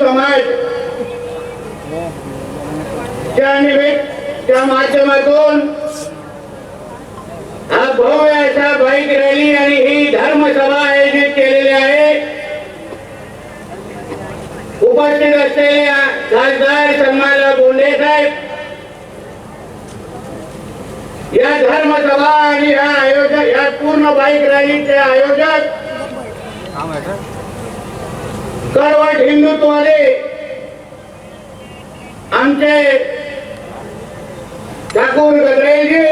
समाज त्या निमित्त त्या माध्यमातून हा भव्य असा बाईक रॅली आणि ही धर्मसभा आयोजित केलेली आहे. उपस्थित असलेले खासदार सन्मानला बोंडे साहेब. या धर्मसभा आणि या आयोजक या पूर्ण बाईक रॅलीचे आयोजक कडवट हिंदुत्वाने आमचे ठाकूर गद्रेजी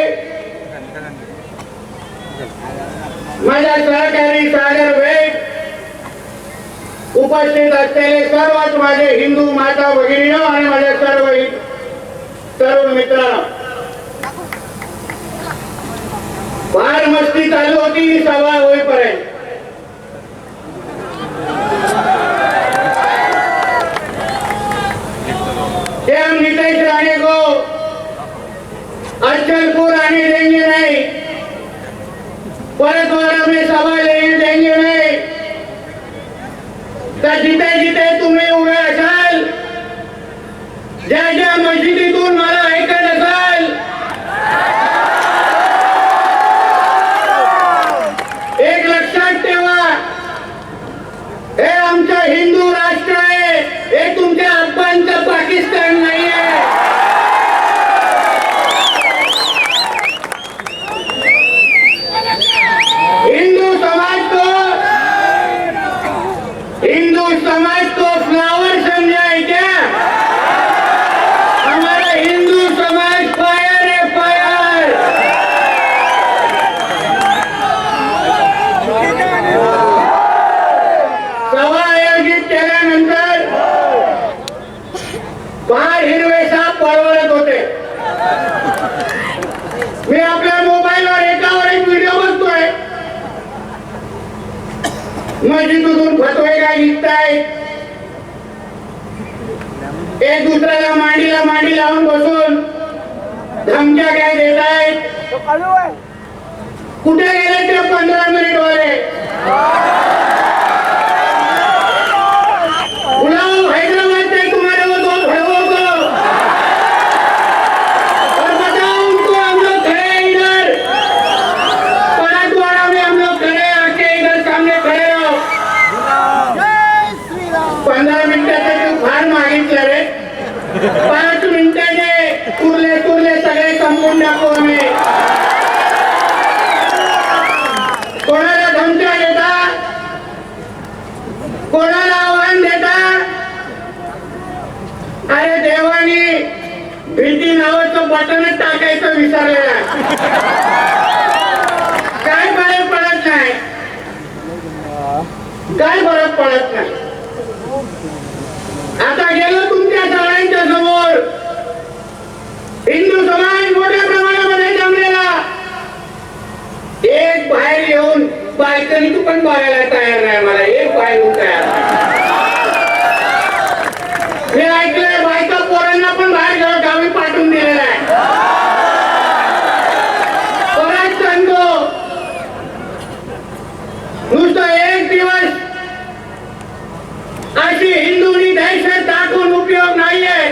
माझ्या सहकारी सागर वेग उपस्थित असलेले सर्वच माझे हिंदू माता भगिनी आणि माझ्या सर्व तरुण मित्रांनो फार मस्ती चालू होती सभा होईपर्यंत कि हम नीतीश राणे को अचलपुर आने देंगे नहीं परतवाड़ा में सभा लेने देंगे नहीं तर जिथे जिथे तुम्ही उभे असाल ज्या ज्या मशिदीतून मला ऐकत असाल एक लक्षात ठेवा हे आमचं हिंदू राष्ट्र आहे हे तुमच्या अब्बांचं पाकिस्तान नाही आहे हिंदू समाज को हिंदू समाज को फ्लावर समझा है क्या हमारा हिंदू समाज फायर है फायर सभा आयोजित केल्यानंतर फार हिरवे साप पळवळत होते मी आपल्या मोबाईलवर एकावर एक व्हिडिओ बघतोय मस्जिदून फतवे काय निघतायत एक दुसऱ्याला मांडीला मांडी लावून बसून धमक्या काय देत आहेत कुठे गेले ते पंधरा मिनिट वाले बुलाओ हैदराबाद से तुम्हारे वो दो भड़वों को और बताओ उनको हम लोग खड़े हैं इधर पराठवाड़ा में हम लोग खड़े हैं आके इधर सामने खड़े हो पंधरा मिनिटाचं तू फार मागितलं रे पाच मिनिटाचे तुरले तुरले सगळे संपून टाकू आम्ही कोणाला धमक्या देता कोणाला आव्हान देता अरे देवानी भीती नावाचं बटनच टाकायचं विसरलेलं आहे. काय फरक पडत नाही. काय फरक पडत नाही. आता गेलो तुमच्या सगळ्यांच्या समोर. हिंदू समाज मोठ्या प्रमाणामध्ये जमलेला. एक बाहेर येऊन बायकनी तू पण बघायला तयार नाही मला. एक बाहेर येऊन तयार नाही. मी ऐकलंय बायका पोरांना पण बाहेर गाव- गावी पाठवून दिलेला आहे परत सांगतो नुसतं एक दिवस अशी हिंदूनी दहशत दाखवून उपयोग नाहीये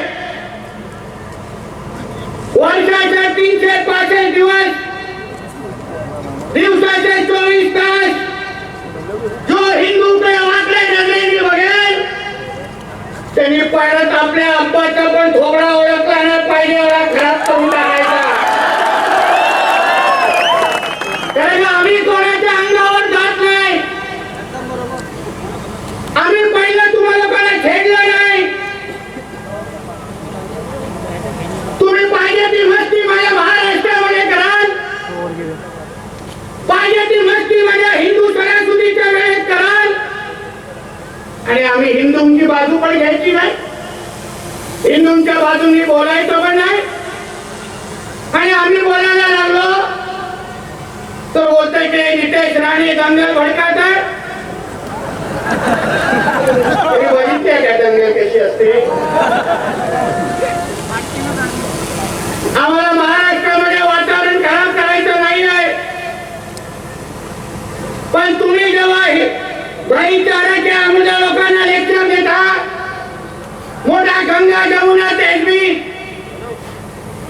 वर्षाचे तीनशे पासष्ट दिवस दिवसाचे चोवीस तास जो हिंदूकडे वाकडे नजरेने बघेल त्यांनी आपल्या अब्बाचा पण थोबडा ओळखला ना पाहिजे एवढा खराब करून टाकायचा. कारण आम्ही कोणाच्या अंगावर जात नाही आम्ही पहिलं तुम्हाला कोणा छेडलं नाही तुम्ही पाहिजे ती मस्ती माझ्या महाराष्ट्रामध्ये कराल पाहिजे ती मस्ती माझ्या हिंदू सणासुदीच्या वेळेत कराल आणि आम्ही हिंदूंची बाजू पण घ्यायची नाही हिंदूंच्या बाजूनी बोलायचं पण नाही आणि आम्ही बोलायला लागलो तर बोलतोय की नितेश राणे दंगल भडकावतात होते आम्हाला महाराष्ट्रामध्ये वातावरण खराब करायचं नाही आहे पण तुम्ही जेव्हा भाईचाराच्या आमच्या लोकांना लेक्चर देता मोठा गंगा जमुना तेजवी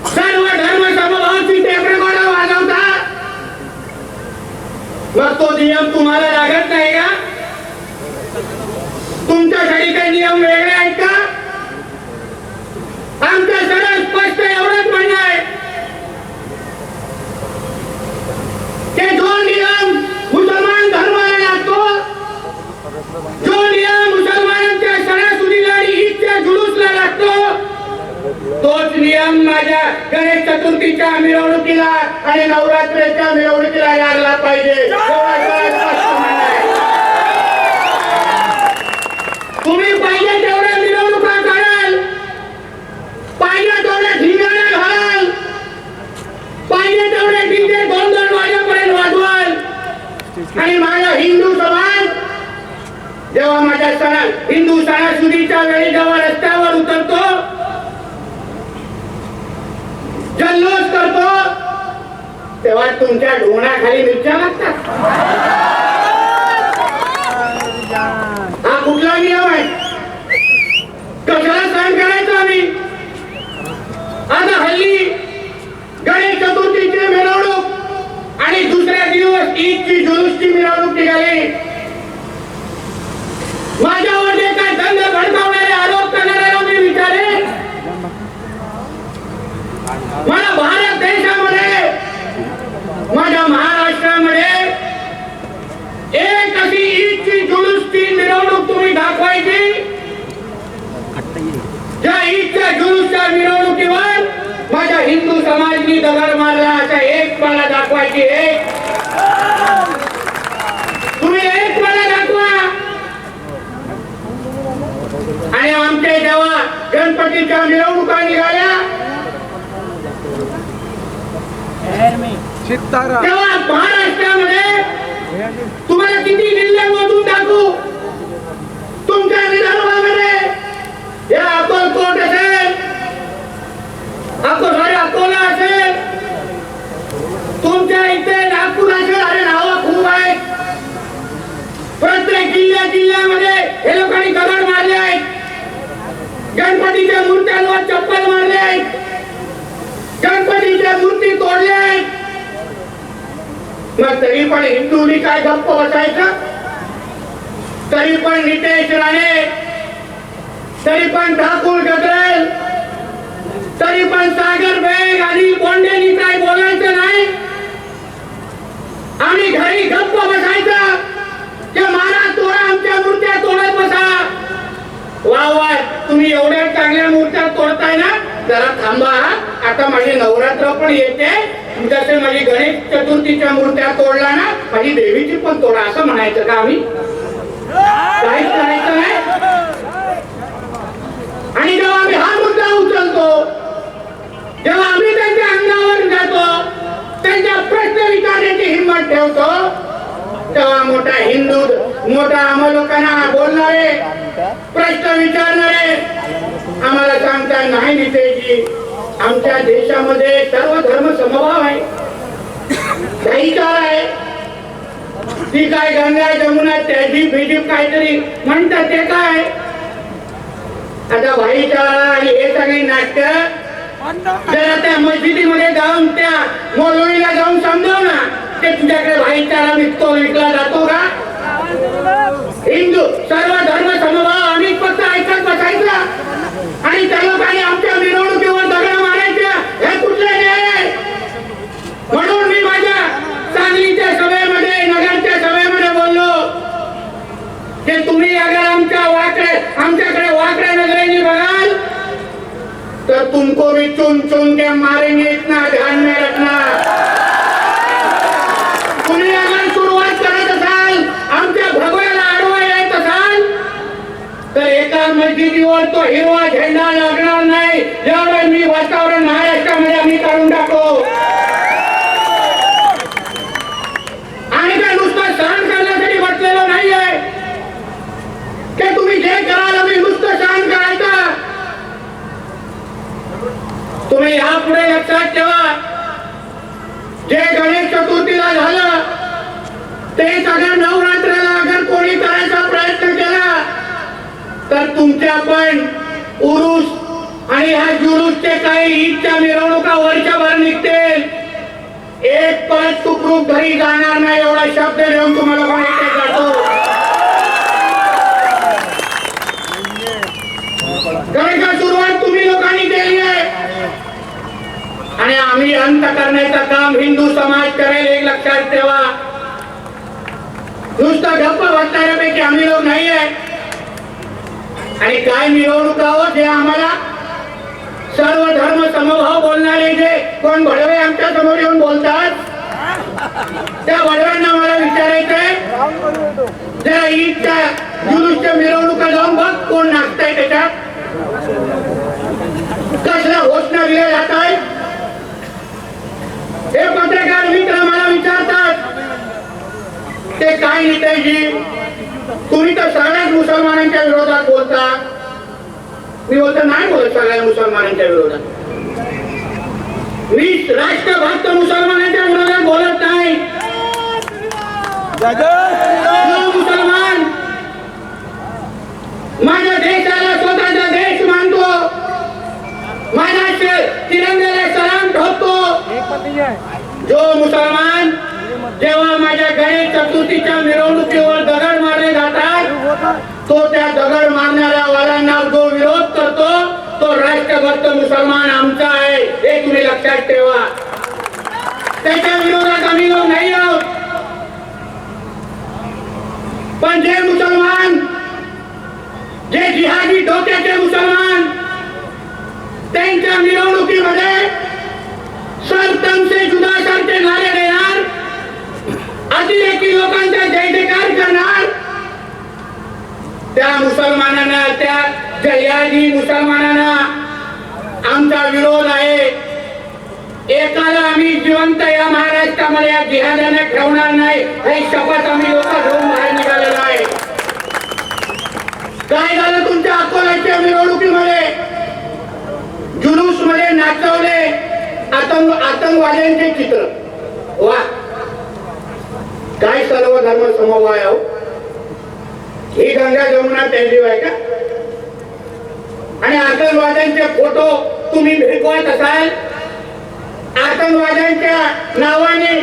सर्व धर्म समभावाची टेप वाजवता मग तो नियम तुम्हाला लागत नाही का? तुमच्यासाठी काही नियम वेगळे आहेत का आमचं सरळ स्पष्ट एवढंच म्हणणं आहे की जो नियम मुसलमान धर्माला लागतो जो नियम मुसलमानांच्या सणासुदीला आणि ईदच्या जुलूसला लागतो तोच नियम माझ्या गणेश चतुर्थीच्या मिरवणुकीला आणि नवरात्रीच्या मिरवणुकीला लागला पाहिजे एवढं सरळ स्पष्ट म्हणणं आहे. तुम्ही पाहिजे तेवढ्या मिरवणुका कराल पाहिजे तेवढ्या ढिंगाण्या घालाल पाहिजे तेवढे डीजे दोन दोन वाजेपर्यंत वाजवाल आणि माझा हिंदू समाज जेव्हा माझ्या सणा हिंदू सणासुदीच्या वेळी जेव्हा रस्त्यावर उतरतो जल्लोष करतो तेव्हा तुमच्या ढोणाखाली मिरच्या लागतात. हा कुठला नियम आहे? कशाला सहन करायचं आम्ही? आता हल्ली गणेश चतुर्थीची मिरवणूक आणि दुसऱ्या दिवस ईदची जुलूसची मिरवणूक निघाली? माझ्यावर जे काय दंग भडकावणारे आरोप करणाऱ्याला मी विचारे मला भारत देशामध्ये माझ्या महाराष्ट्रामध्ये एक अशी ईदची जुलूसची मिरवणूक तुम्ही दाखवायची? ज्या ईदच्या जुलूसच्या मिरवणुकीवर माझ्या हिंदू समाजनी दगड मारला अशा एक मला दाखवायची एक. तुम्ही एक मला दाखवा. आणि आमचे जेव्हा गणपतीच्या मिरवणुका निघाल्या. तेव्हा महाराष्ट्रामध्ये तुम्हाला किती जिल्हे मोजून दाखवू? तुमच्या विदर्भामध्ये. या अकोलकोट असेल अको सॉरी अकोला असेल. तुमच्या इथे प्रत्येक जिल्ह्या जिल्ह्यामध्ये हे लोकांनी दगड मारले आहेत. गणपतीच्या मूर्त्यांवर चप्पल मारले आहेत. गणपतीच्या मूर्ती तोडल्या आहेत. मग तरी पण हिंदूंनी काय गप्प बसायचं? तरी पण नितेश राणे तरी पण ठाकूर गजरेल तरी पण सागर बेग आणि बोंडेनी काय बोलायचं नाही? आणि घरी गप्प बसायचं. की महाराज तोडा आमच्या मूर्त्या तोडत बसा. वा वा तुम्ही एवढ्या चांगल्या मूर्त्या तोडताय ना? जरा थांबा आता माझी नवरात्र पण येते. जसे माझी गणेश चतुर्थीच्या मूर्त्या तोडला ना माझी देवीची पण तोडा असं म्हणायचं का आम्ही? काहीच करायचं नाही. आणि जेव्हा आम्ही हा मुद्दा उचलतो जेव्हा आम्ही त्यांच्या अंगावर जातो त्यांच्या प्रश्न विचारण्याची हिंमत ठेवतो तेव्हा मोठा हिंदू मोठा आम्हा लोकांना बोलणारे प्रश्न विचारणारे आम्हाला सांगता नाही की आमच्या देशामध्ये सर्व धर्म समभाव आहे. आहे. ती काय गंगा जमुना तहजीब बिजी काहीतरी म्हणतात ते काय? आता भाईचारा हे सगळी नाटक जरा त्या मस्जिदीमध्ये जाऊन त्या मोलोळीला जाऊन समजव ना ते तुझ्याकडे भाईचारा विकतो विकला जातो का? हिंदू सर्व धर्म समभाव आम्ही फक्त ऐकत बसायचं. आणि त्या लोकांनी आमच्या मिरवणूक दगड मारायच्या हे कुठले न्याय आहे म्हणून मी माझ्या सांगलीच्या सभेमध्ये नगरच्या सभेमध्ये बोललो की तुम्ही अगर आमच्या वाकडे आमच्याकडे वाकड्या नजरेने बघाल तर तुमको भी चुन चुन मारेंगे इतना ध्यान में रखना। तुम्ही अगर सुरुवात करत असाल आमच्या भगव्याला आडवा येत असाल तर एका मस्जिदीवर तो हिरवा झेंडा लागणार नाही यावेळी मी वातावरण महाराष्ट्रामध्ये आम्ही काढून टाकतो आणि काय नुसतं सहन करण्यासाठी बसलेलो नाहीये की तुम्ही जे कराल आम्ही नुसतं सहन करायचं तेच अगर नवरात्राला अगर कोणी करायचा प्रयत्न केला तर उरुस आणि ह्या जुलूसचे काही ईदच्या मिरवणुका वर्षभर निघते एक परत सुखरूप घरी जाणार नाही एवढा शब्द देऊन तुम्हाला माहिती जातो कारण का सुरुवात तुम्ही लोकांनी केली आहे. आणि आम्ही अंत करण्याचं काम हिंदू समाज करेल एक लक्षात ठेवा. नुसतं गप्प बसणाऱ्यापैकी आम्ही लोक नाही आहे आणि काय मिरवणूक जे हे आम्हाला सर्व धर्म समभाव बोलणारे जे कोण भडवे आमच्यासमोर येऊन बोलतात त्या भडव्यांना मला विचारायचंय. जरा ईदच्या जुलूसच्या मिरवणुका जाऊन बघ कोण नाचताय त्याच्यात. कसला घोषणा दिल्या जात आहेत हे पत्रकार मित्र मला विचारतात. ते काय नेतायजी तुम्ही तर सगळ्याच मुसलमानांच्या विरोधात बोलता. मी बोलतो नाही बोलत सगळ्या मुसलमानांच्या विरोधात. मी राष्ट्रभक्त मुसलमानांच्या विरोधात बोलत नाही. जो मुसलमान. माझ्या देशाला स्वतःचा देश मानतो. माझ्या तिरंग्याला सलाम ठोकतो. जो मुसलमान जेव्हा माझ्या गणेश चतुर्थीच्या मिरवणुकीवर दगड मारले जातात तो त्या दगड मारणाऱ्या वाल्यांना जो विरोध करतो तो राष्ट्रभक्त मुसलमान आमचा आहे. हे तुम्ही लक्षात ठेवा. त्याच्या विरोधात आम्ही लोक नाही आहोत. पण जे मुसलमान जे जिहादी डोक्याचे मुसलमान त्यांच्या विरोध त्या मुसलमानांना त्या जयादी मुसलमानांना आमचा विरोध आहे. एकाला आम्ही जिवंत या महाराष्ट्रामध्ये या जिहादाने ठेवणार नाही हे शपथ आम्ही लोक घेऊन बाहेर निघालेलो आहे. काय झालं तुमच्या अकोल्याच्या मिरवणुकीमध्ये जुलूसमध्ये नाचवले आतंक आतंकवाद्यांचे चित्र. वा. काय सर्व धर्म समवाय आहो? ही गंगा जमुना त्यांची आहे का? आणि आतंकवाद्यांचे फोटो तुम्ही भिरकवत असाल? आतंकवाद्यांच्या नावाने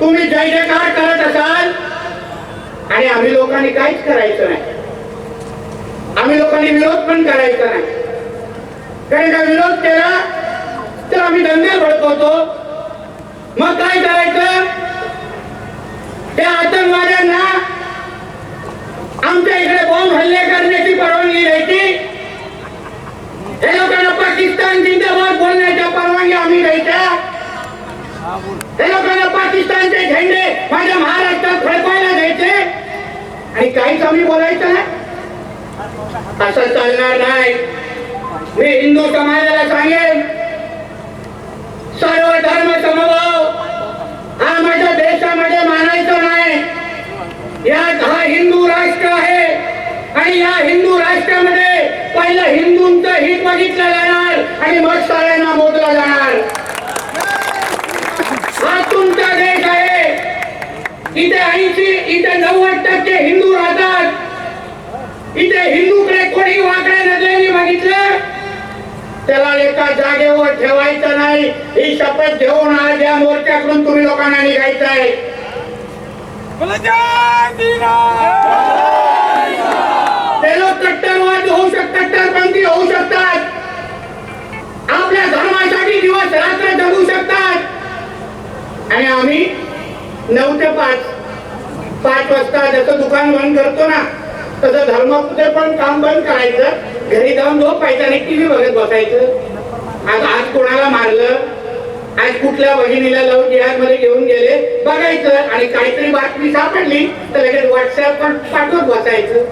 तुम्ही जय जयकार करत असाल? आणि आम्ही लोकांनी काहीच करायचं नाही. आम्ही लोकांनी विरोध पण करायचा नाही. कारण का विरोध केला तर आम्ही दंगे भडकवतो. मग काय करायचं त्या आतंकवाद्यांना आमच्या इकडे बॉम्ब हल्ले करण्याची परवानगी द्यायची हे लोकांना पाकिस्तान जिंदाबाद मागे आम्ही द्यायच्या हे लोकांना पाकिस्तानचे झेंडे माझ्या महाराष्ट्रात फडकवायला द्यायचे आणि काहीच आम्ही बोलायचं असं चालणार नाही. मी हिंदू समाजाला सांगेन सर्व धर्म समभाव हा माझ्या देशामध्ये मानायचा नाही. यात हा हिंदू राष्ट्र आहे आणि या हिंदू राष्ट्रामध्ये पहिला हिंदूंचं हित बघितलं जाणार आणि मग सगळ्यांना मोजलं जाणार. हा तुमचा देश आहे. इथे ऐंशी इथे नव्वद टक्के हिंदू राहतात. इथे हिंदूकडे कोणी वाकड्या नजरेने बघितलं? त्याला एका जागेवर ठेवायचं नाही. ही शपथ घेऊन आज या मोर्चाकडून तुम्ही लोकांना निघायचं आहे ते लोक कट्टरवाद होऊ शकतात कट्टरपंथी होऊ शकतात आपल्या धर्मासाठी दिवस रात्र शकतात. आणि आम्ही नऊ ते पाच पाच वाजता जसं दुकान बंद करतो ना तसं धर्मापुढे पण काम बंद करायचं. घरी जाऊन झोपायचं आणि टीव्ही बघत बसायचं. आज आज कोणाला मारलं? आज कुठल्या वहिनीला लव जिहादमध्ये घेऊन गेले? बघायचं. आणि काहीतरी बातमी सापडली तर लगेच व्हॉट्सअप पण पाठवत बसायचं.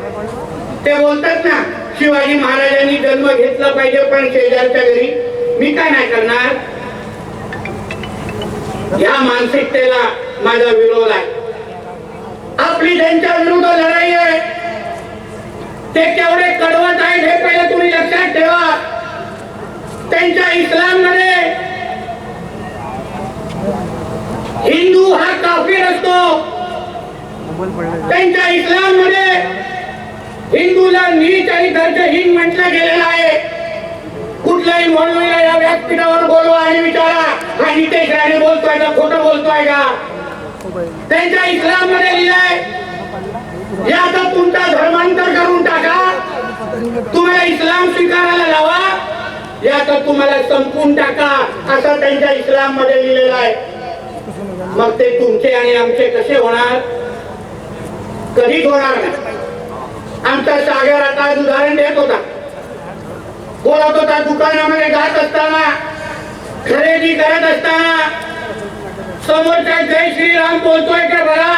ते बोलतात ना शिवाजी महाराजांनी जन्म घेतला पाहिजे पण शेजारच्या घरी. मी काय नाही करणार? या मानसिकतेला माझा विरोध आहे. आपली त्यांच्या विरुद्ध लढाई आहे ते केवढे कडवत आहेत हे पहिले तुम्ही लक्षात ठेवा. त्यांच्या इस्लाममध्ये हिंदू हा काफीर असतो. त्यांच्या इस्लाममध्ये हिंदूला नीच आणि दर्जहीन म्हटलं गेलेलं आहे. कुठलाही म्हणून व्यासपीठावर बोलवा आणि विचारा. हा नितेश राणे बोलतोय का खोटं बोलतोय का? त्यांच्या इस्लाममध्ये लिहिलंय या आता तुमचा धर्मांतर करून टाका. तुम्हाला इस्लाम स्वीकारायला लावा या आता तुम्हाला संपून टाका असं त्यांच्या इस्लाममध्ये लिहिलेलं आहे. मग ते तुमचे आणि आमचे कसे होणार? कधीच होणार नाही. आमचा सागर आता उदाहरण देत होता. बोलत होता दुकानामध्ये जात असताना खरेदी करत असताना समोरच्या जय श्रीराम बोलतोय का बघा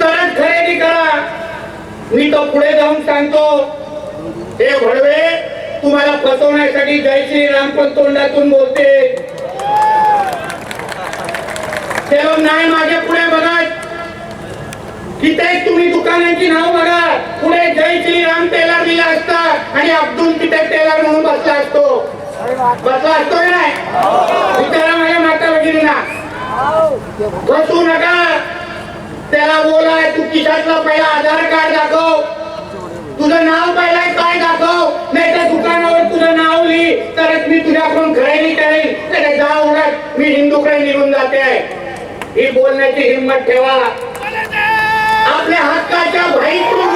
तरच खरेदी करा. मी तो पुढे जाऊन सांगतो हे भडवे तुम्हाला फसवण्यासाठी जय श्रीराम पण तोंडातून बोलते. ते नाही माझ्या पुढे बघा. तिथे तुम्ही दुकानांची नाव बघा. पुढे जय श्रीराम टेलर दिला असता आणि अब्दुल तिथे टेलर म्हणून बसला असतो. बसला असतो नाही विचारा माझ्या माता भगिनींना. बसू नका. त्याला बोला तू खिशातला पहिला आधार कार्ड दाखव. तुझं नाव पहिला काय दाखव. नाही त्या दुकानावर तुझं नाव लिही. तरच मी तुझ्याकडून खरेदी करेन. त्याने जा उलट. मी हिंदूकडे निघून जाते. ही बोलण्याची हिंमत ठेवा. आपल्या हक्काच्या भाईतून